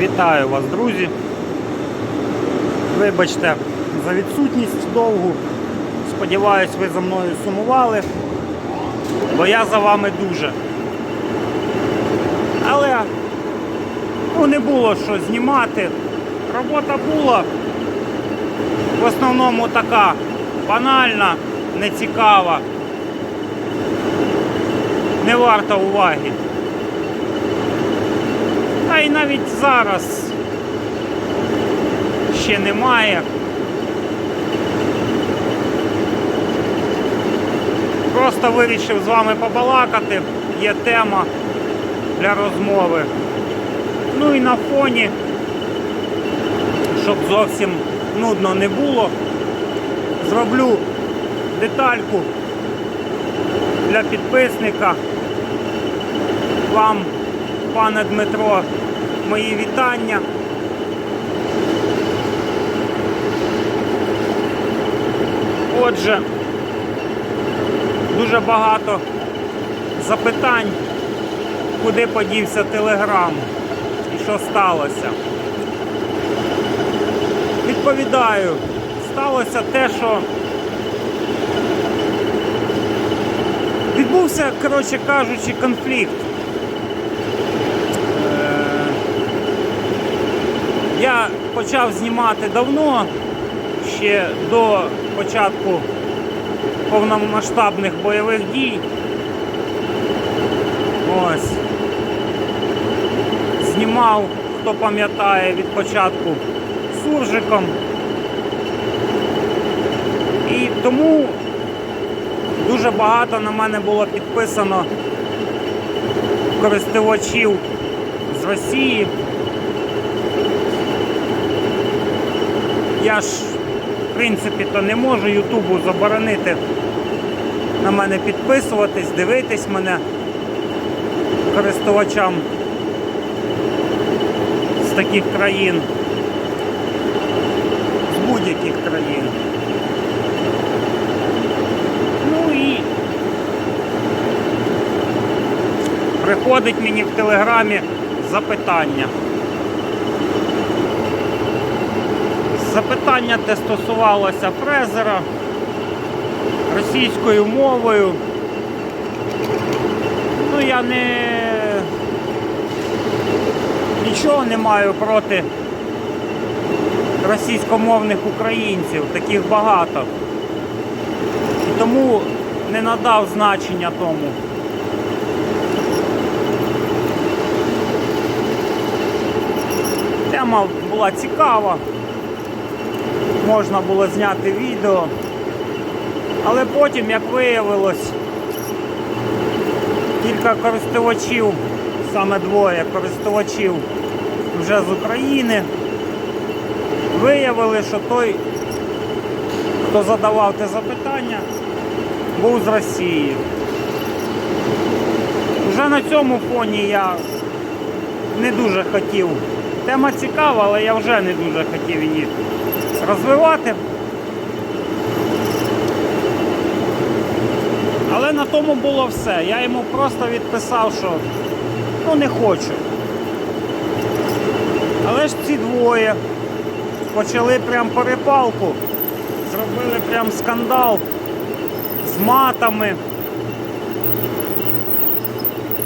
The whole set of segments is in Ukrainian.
Вітаю вас, друзі. Вибачте за відсутність довгу. Сподіваюсь, ви за мною сумували, бо я за вами дуже. Але ну, не було що знімати. Робота була. В основному така банальна, нецікава, не варта уваги. Та й навіть зараз ще немає. Просто вирішив з вами побалакати, є тема для розмови. Ну і на фоні, щоб зовсім нудно не було, зроблю детальку для підписника. Вам, пане Дмитро, мої вітання. Отже, дуже багато запитань, куди подівся Телеграм і що сталося. Відповідаю, сталося те, що відбувся, коротше кажучи, конфлікт. Я почав знімати давно, ще до початку повномасштабних бойових дій. Ось. Знімав, хто пам'ятає, від початку суржиком. І тому дуже багато на мене було підписано користувачів з Росії. Я ж, в принципі, то не можу Ютубу заборонити на мене підписуватись, дивитись мене користувачам з таких країн, з будь-яких країн. Ну і приходить мені в телеграмі запитання. Запитання, де стосувалося фрезера російською мовою. Ну, я не нічого не маю проти російськомовних українців, таких багато. І тому не надав значення тому. Тема була цікава можна було зняти відео. Але потім, як виявилось, кілька користувачів, саме двоє користувачів вже з України, виявили, що той, хто задавав те запитання, був з Росії. Вже на цьому фоні я не дуже хотів. Тема цікава, але я вже не дуже хотів її розвивати. Але на тому було все. Я йому просто відписав, що ну не хочу. Але ж ці двоє почали прям перепалку, зробили прям скандал з матами.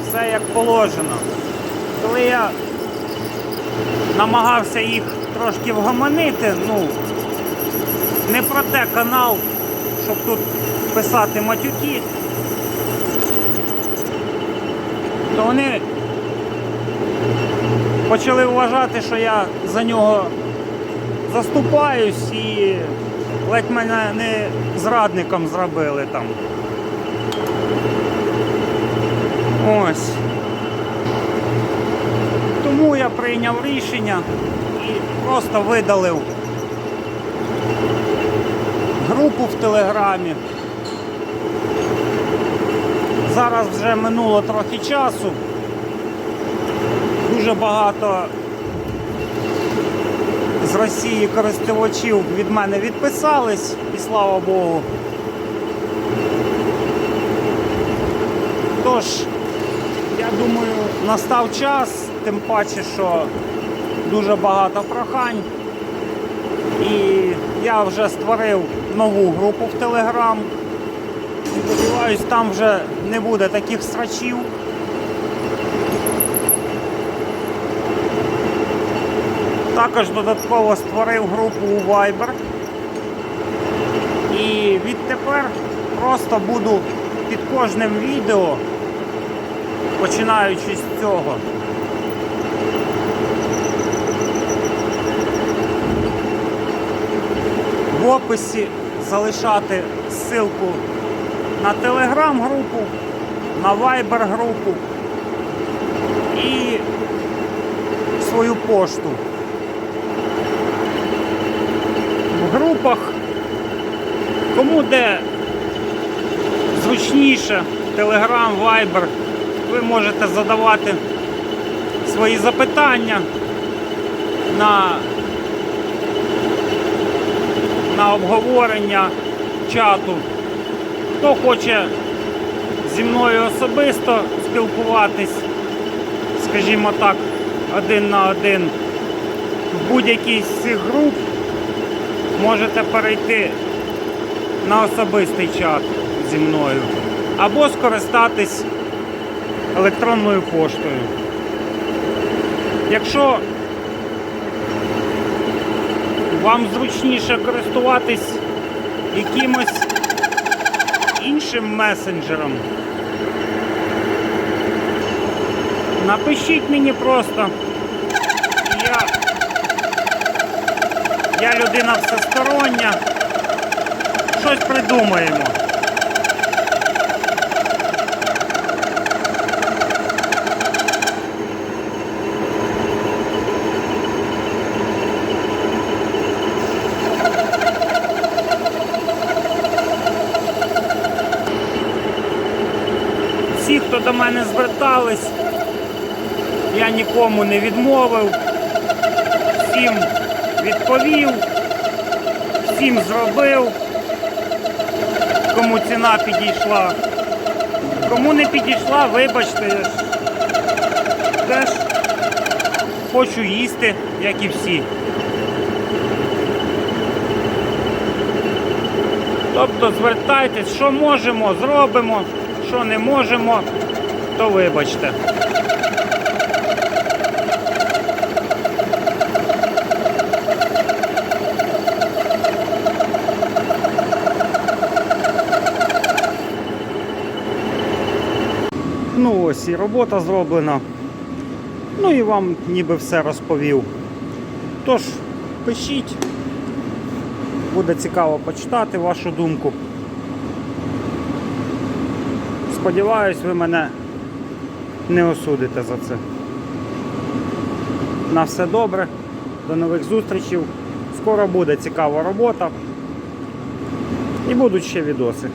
Все як положено. Коли я намагався їх трошки вгомонити, ну, не про те канал, щоб тут писати матюки, то вони почали вважати, що я за нього заступаюсь і ледь мене не зрадником зробили там. Ось. Тому я прийняв рішення і просто видалив групу в Телеграмі. Зараз вже минуло трохи часу. Дуже багато з Росії користувачів від мене відписались і слава Богу. Тож, я думаю, настав час, тим паче, що дуже багато прохань. І я вже створив нову групу в Телеграм. Сподіваюсь, там вже не буде таких срачів. Також додатково створив групу у Viber. І відтепер просто буду під кожним відео, починаючи з цього, описі залишати ссылку на телеграм-групу, на вайбер-групу і свою пошту. В групах, кому де зручніше, телеграм, вайбер, ви можете задавати свої запитання на на обговорення чату. Хто хоче зі мною особисто спілкуватись, скажімо так, один на один в будь-якій з цих груп, можете перейти на особистий чат зі мною або скористатись електронною поштою. Якщо вам зручніше користуватись якимось іншим месенджером. Напишіть мені просто. Я, я людина всестороння. Щось придумаємо. Всі, хто до мене звертались, я нікому не відмовив, всім відповів, всім зробив, кому ціна підійшла. Кому не підійшла, вибачте, теж хочу їсти, як і всі. Тобто звертайтесь, що можемо, зробимо, що не можемо, то вибачте. Ну ось і робота зроблена. Ну і вам ніби все розповів. Тож, пишіть. Буде цікаво почитати вашу думку. Сподіваюсь, ви мене не осудите за це. На все добре, до нових зустрічей. Скоро буде цікава робота. І будуть ще відоси.